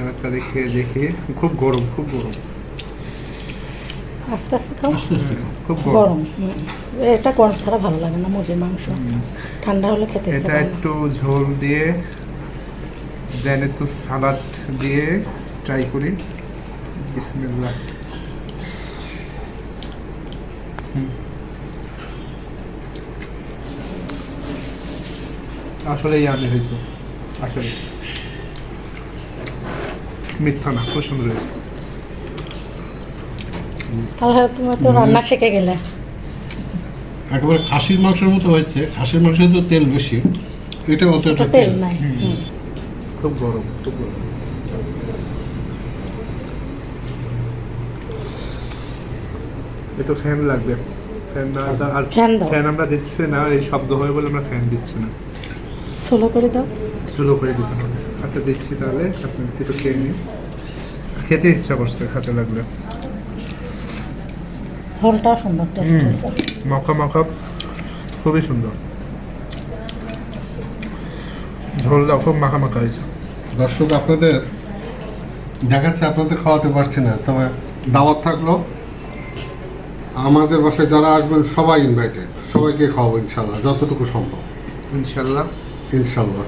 এবার তাহলে খেয়ে দেখি খুব গরম খুব গরম। আস্তে আস্তে খাও। খাও। খুব গরম। এটা গরম ছাড়া ভালো লাগে না মুরগির মাংস। ঠান্ডা হলে খেতে এটা একটু ঝোল দিয়ে দেন একটু সালাড দিয়ে ট্রাই করি। বিসমিল্লাহ। আসলে ইয়ামি হয়েছে আসলে মিথ্যা না খুব সুন্দর হয়েছে তাহলে তুমি তো রান্না শিখে গেলে। একেবারে খাসির মাংসের মতো হয়েছে খাসির মাংসে তো তেল বেশি এটা অতটা তেল নাই খুব গরম খুব গরম। একটু ফ্যান লাগবে। ফ্যান না আর ফ্যান ফ্যান আমরা দিচ্ছি না এই শব্দ হয় বলে আমরা ফ্যান দিচ্ছি না। স্লো করে দাও। স্লো করে দিতে হবে। আচ্ছা দিচ্ছি তাহলে। আপনি একটু খেয়ে নিন। খেতে ইচ্ছা করছে খেতে লাগলে। ঝোলটাও সুন্দর টেস্ট হয়েছে মাখা মাখা খুবই সুন্দর। ঝোলটা খুব মাখা মাখা হয়েছে। দর্শক আপনাদের দেখাচ্ছে আপনাদের খাওয়াতে পারছি না তবে দাওয়াত থাকল। আমাদের বাসায় যারা আসবেন সবাই ইনভাইটেড সবাইকে খাওয়াবো ইনশাল্লাহ যতটুকু সম্ভব। ইনশাল্লাহ। ইনশাল্লাহ।